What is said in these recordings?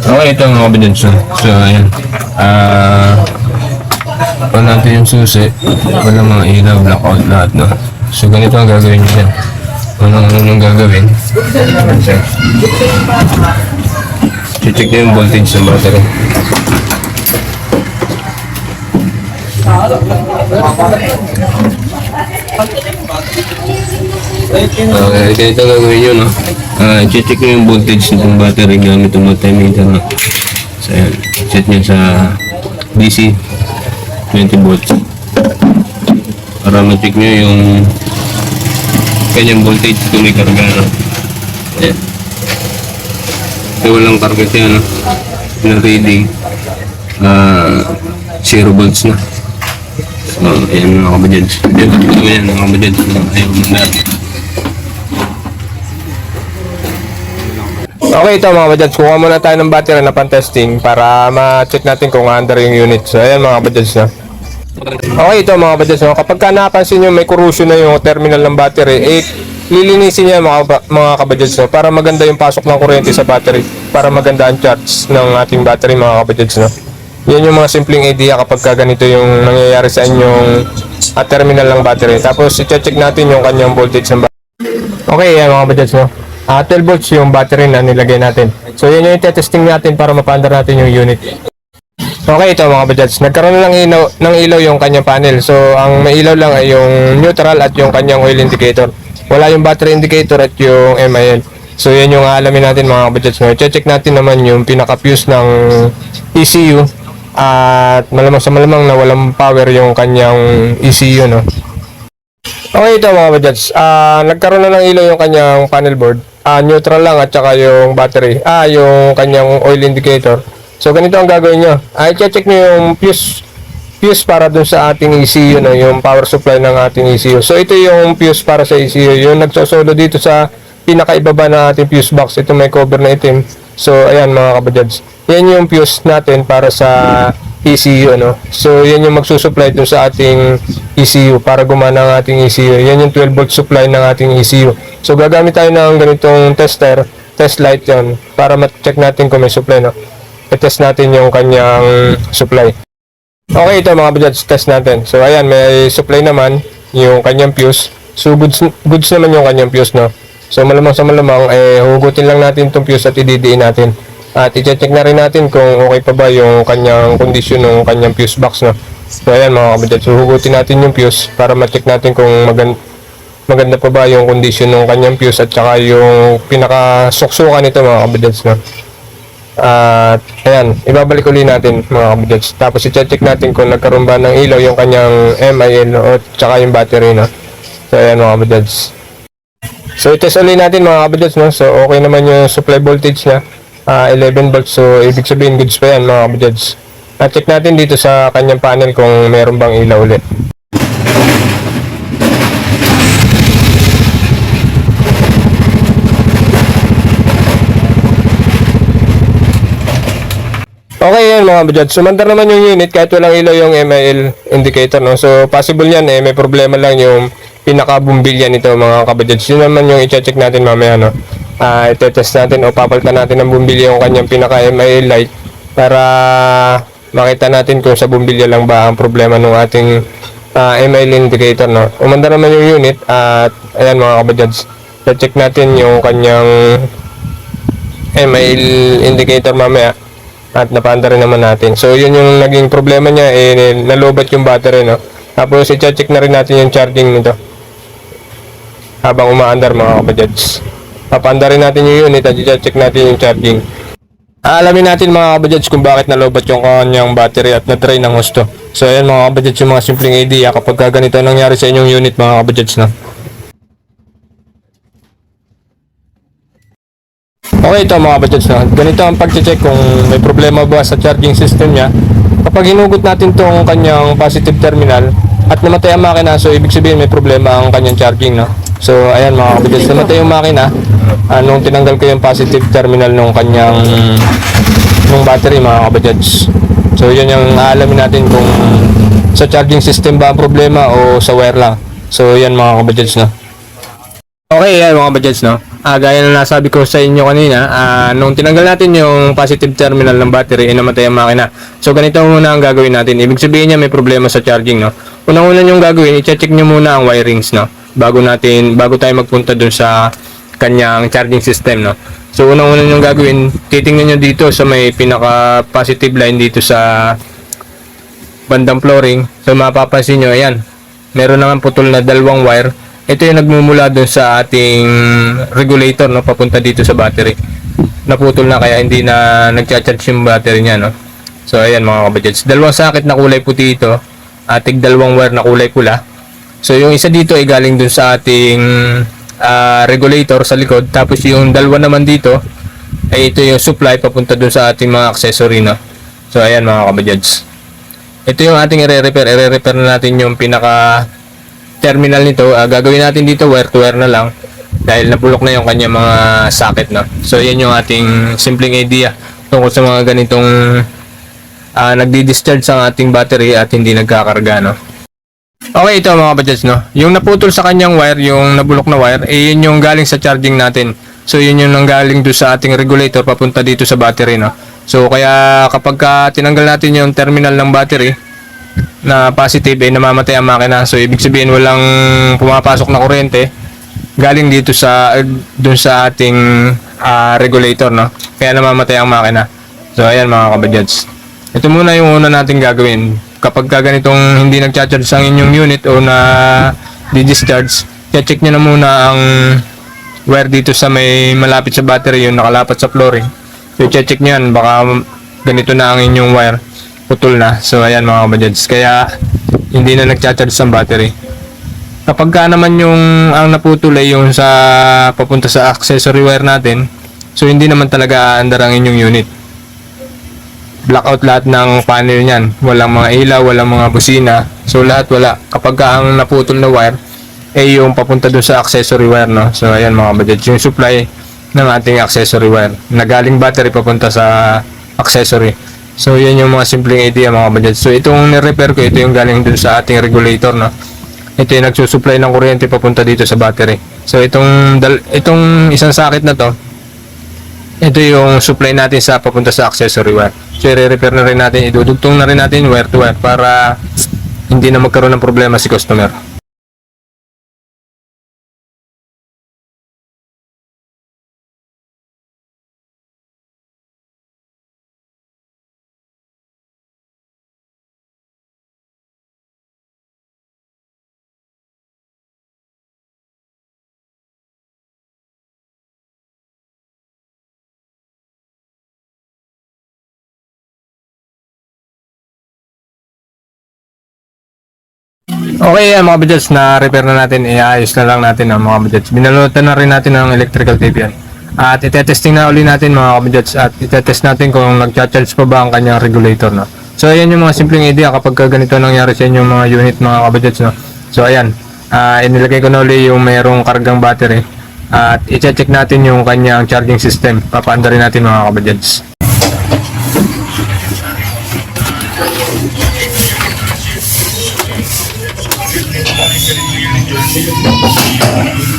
Okay, ito kabidens. no? So, ayan. Ah... Uh, natin yung susi. Wala mga ilaw, blackout lahat, no? So, ganito ang gagawin nyo yan. Unang ano nung gagawin? Check nyo yung voltage ng battery. Okay, ganito ang gagawin nyo, no? Ah, check nyo yung voltage ng battery gamit yung multimeter, no? So, ayan. Set nyo sa DC 20 volts. Para ma-check nyo yung kanyang voltage kung may karga, no? Ayan. Kung walang karga siya, no? Na reading, ah, 0 volts na. So, ayan mga kabadyads. Ayan, mga kabadyads. Ayaw mandar. Okay, ito mga kabadyans. Kuha muna tayo ng battery na pan-testing para ma-check natin kung under yung unit. So, ayan mga kabadyans na. Okay, ito mga kabadyans. No? Kapag ka napansin nyo may corrosion na yung terminal ng battery, eh, lilinisin niya mga, mga kabadyans no? para maganda yung pasok ng kuryente sa battery. Para maganda ang charge ng ating battery mga kabadyans. No? Yan yung mga simpleng idea kapag ka ganito yung nangyayari sa inyong ah, terminal ng battery. Tapos, i-check natin yung kanyang voltage ng battery. Okay, yan mga kabadyans. No? Ah, 12 volts yung battery na nilagay natin. So, yan yung testing natin para mapandar natin yung unit. Okay, ito mga kabadyans. Nagkaroon na ng ilaw, ng ilaw yung kanyang panel. So, ang may ilaw lang ay yung neutral at yung kanyang oil indicator. Wala yung battery indicator at yung MIL. So, yan yung alamin natin mga kabadyans. No? Check natin naman yung pinaka-fuse ng ECU. At malamang sa malamang na walang power yung kanyang ECU, no? Okay, ito mga kabadyans. Ah, nagkaroon na ng ilaw yung kanyang panel board. Ah, neutral lang at saka yung battery. Ah, yung kanyang oil indicator. So, ganito ang gagawin nyo. Ay, check nyo yung fuse fuse para dun sa ating ECU, no, yung power supply ng ating ECU. So, ito yung fuse para sa ECU. Yung nagsosolo dito sa pinakaibaba na ating fuse box. Ito may cover na itim. So, ayan mga kabadyans. Yan yung fuse natin para sa ECU, ano. So, yan yung magsusupply dun sa ating ECU para gumana ang ating ECU. Yan yung 12 volt supply ng ating ECU. So, gagamit tayo ng ganitong tester, test light yon para ma-check natin kung may supply, no. I-test natin yung kanyang supply. Okay, ito mga budgets test natin. So, ayan, may supply naman yung kanyang fuse. So, goods, goods naman yung kanyang fuse, no? So, malamang sa malamang, eh, hugutin lang natin itong fuse at ididiin natin. At i-check na rin natin kung okay pa ba yung kanyang condition ng kanyang fuse box, no? So, ayan mga kabudget. So, hugutin natin yung fuse para ma-check natin kung magan maganda pa ba yung condition ng kanyang fuse at saka yung pinaka-suksukan nito mga kabudgets, no? At ayan, ibabalik uli natin mga kabudgets. Tapos i-check natin kung nagkaroon ba ng ilaw yung kanyang MIL o tsaka yung battery no. So ayan mga kabudgets. So i-test natin mga kabudgets no. So okay naman yung supply voltage niya. Ah 11 volts. So ibig sabihin goods pa yan mga kabudgets. At check natin dito sa kanyang panel kung meron bang ilaw ulit. Okay yan mga budget. Sumandar naman yung unit kahit walang ilaw yung MIL indicator. No? So possible yan eh. May problema lang yung pinaka-bumbilya nito mga kabudgets. Yun naman yung i-check natin mamaya. No? Ah, ite-test natin o papalitan natin ng bumbilya yung kanyang pinaka-MIL light para makita natin kung sa bumbilya lang ba ang problema ng ating ah, MIL indicator. No? Umandar naman yung unit at ayan mga kabudgets. check natin yung kanyang MIL indicator mamaya at napanda rin naman natin. So, yun yung naging problema niya, eh, nalobat yung battery, no? Tapos, i-check na rin natin yung charging nito. Habang umaandar, mga kabajads. Papanda rin natin yung unit at i-check natin yung charging. Aalamin natin mga kabajads kung bakit nalobat yung kanyang battery at na-drain ng husto. So, ayan mga kabajads yung mga simpleng idea kapag ganito ang nangyari sa inyong unit, mga kabajads, no? Okay ito mga budgets na. Ganito ang pag-check kung may problema ba sa charging system niya. Kapag hinugot natin tong kanyang positive terminal at namatay ang makina, so ibig sabihin may problema ang kanyang charging. No? So ayan mga budgets, namatay yung makina ah, nung tinanggal ko yung positive terminal nung kanyang nung battery mga kabudgets. So yun yung aalamin natin kung sa charging system ba ang problema o sa wire lang. So yan mga kabudgets na. Okay, yan mga budgets no. ah, gaya na nasabi ko sa inyo kanina, ah, nung tinanggal natin yung positive terminal ng battery, eh, namatay ang makina. So, ganito muna ang gagawin natin. Ibig sabihin niya may problema sa charging, no? Unang-una yung gagawin, i-check nyo muna ang wirings, no? Bago natin, bago tayo magpunta dun sa kanyang charging system, no? So, unang-una yung gagawin, titingnan nyo dito sa may pinaka-positive line dito sa bandang flooring. So, mapapansin nyo, ayan, meron naman putol na dalawang wire. Ito yung nagmumula dun sa ating regulator, no, papunta dito sa battery. Naputol na kaya hindi na nagcha-charge yung battery niya, no. So, ayan mga kabadgets. Dalawang sakit na kulay puti ito. Ating dalawang wire na kulay pula. So, yung isa dito ay galing dun sa ating ah, regulator sa likod. Tapos yung dalawa naman dito ay ito yung supply papunta dun sa ating mga accessory, no. So, ayan mga kabadgets. Ito yung ating i-repair. I-repair na natin yung pinaka terminal nito. Ah, gagawin natin dito wire to wire na lang dahil nabulok na yung kanya mga socket no. So yan yung ating simpleng idea tungkol sa mga ganitong ah, nagdi-discharge ang ating battery at hindi nagkakarga no. Okay ito mga budgets no. Yung naputol sa kanyang wire, yung nabulok na wire, eh yun yung galing sa charging natin. So yun yung nanggaling do sa ating regulator papunta dito sa battery no. So kaya kapag ka tinanggal natin yung terminal ng battery na positive eh namamatay ang makina. So ibig sabihin walang pumapasok na kuryente galing dito sa dun sa ating ah, regulator no. Kaya namamatay ang makina. So ayan mga kabadyads. Ito muna yung una natin gagawin. Kapag ka ganitong hindi nagcha-charge ang inyong unit o na di-discharge, check nyo na muna ang wire dito sa may malapit sa battery yung nakalapat sa flooring. So check nyo yan, baka ganito na ang inyong wire putol na. So ayan mga kabadyads. Kaya hindi na nagcha-charge ang battery. Kapag ka naman yung ang naputol ay yung sa papunta sa accessory wire natin, so hindi naman talaga aandar ang inyong unit. Blackout lahat ng panel niyan. Walang mga ilaw, walang mga busina. So lahat wala. Kapag ka ang naputol na wire, ay yung papunta dun sa accessory wire, no? So ayan mga budget, yung supply ng ating accessory wire. Na galing battery papunta sa accessory. So yan yung mga simpleng idea mga budget. So itong ni-repair ko, ito yung galing dun sa ating regulator, no? Ito yung nagsusupply ng kuryente papunta dito sa battery. So itong itong isang socket na to, ito yung supply natin sa papunta sa accessory wire. So i-repair na rin natin, idudugtong na rin natin wire to wire para hindi na magkaroon ng problema si customer. Okay, uh, mga budgets, na-repair na natin, iayos na lang natin ang mga budgets. Binalutan na rin natin ang electrical tape yan. At itetesting na uli natin mga budgets at itetest natin kung nag-charge pa ba ang kanyang regulator. No? So, ayan yung mga simpleng idea kapag ka ganito nangyari sa inyong mga unit mga kabudgets. No? So, ayan, ah inilagay ko na uli yung mayroong kargang battery at i-check natin yung kanyang charging system. Papaanda rin natin mga kabudgets. どうぞ。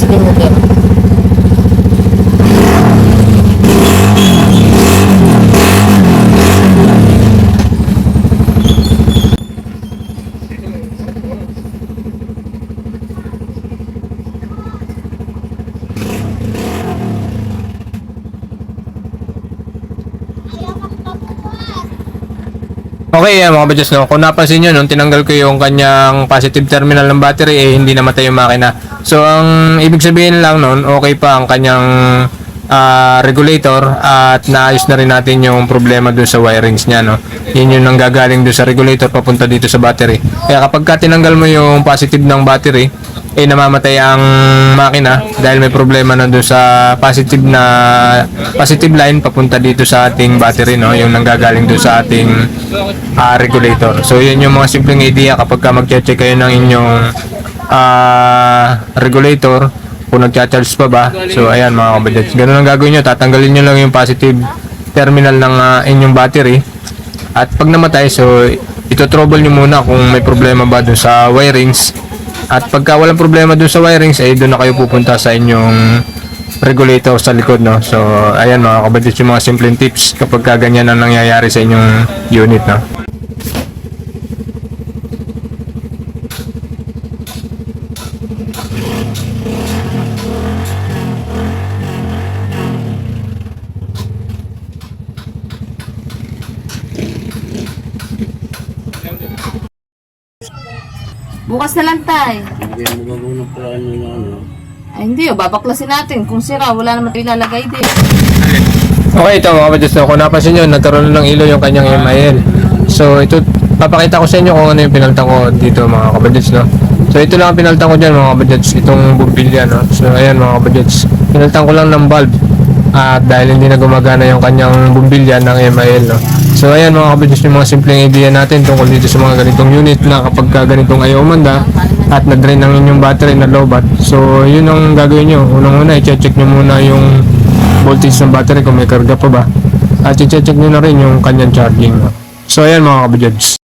Kumaga Okay, yan mga budgets, no? Kung napansin nyo, nung tinanggal ko yung kanyang positive terminal ng battery, eh, hindi namatay yung makina. So, ang ibig sabihin lang nun, okay pa ang kanyang ah, regulator at naayos na rin natin yung problema dun sa wirings niya no. Yun yung nanggagaling dun sa regulator papunta dito sa battery. Kaya kapag ka tinanggal mo yung positive ng battery, eh namamatay ang makina dahil may problema na dun sa positive na positive line papunta dito sa ating battery no, yung nanggagaling dun sa ating ah, regulator. So yun yung mga simpleng idea kapag ka mag-check kayo ng inyong ah, regulator kung nagcha-charge pa ba. So ayan mga kabadjats, ganun ang gagawin nyo. Tatanggalin nyo lang yung positive terminal ng ah, inyong battery. At pag namatay, so ito trouble nyo muna kung may problema ba dun sa wirings. At pagka walang problema dun sa wirings, ay doon na kayo pupunta sa inyong regulator sa likod, no? So, ayan mga kabadjats, yung mga simpleng tips kapag ka ganyan ang nangyayari sa inyong unit, no? Bukas na lang tay. Hindi mo ba muna plano na ano? Ay hindi, oh, babaklasin natin. Kung sira, wala naman tayo ilalagay din. Okay, ito mga kabadjats, no? kung napansin nyo, nagkaroon na ng ilaw yung kanyang MIL. So, ito, papakita ko sa inyo kung ano yung pinaltan ko dito mga kabadjats, no? So, ito lang ang pinaltan ko dyan mga kabadjats, itong bumbilya, no? So, ayan mga kabadjats, pinaltan ko lang ng bulb. At dahil hindi na gumagana yung kanyang bumbilya ng MIL, no? So, ayan mga kabadjats, yung mga simpleng idea natin tungkol dito sa mga ganitong unit na kapag ka ganitong ayaw umanda at na-drain ang inyong battery na lowbat. So, yun ang gagawin nyo. Unang-una, i-check nyo muna yung voltage ng battery kung may karga pa ba. At i-check nyo na rin yung kanyang charging. So, ayan mga kabadjats.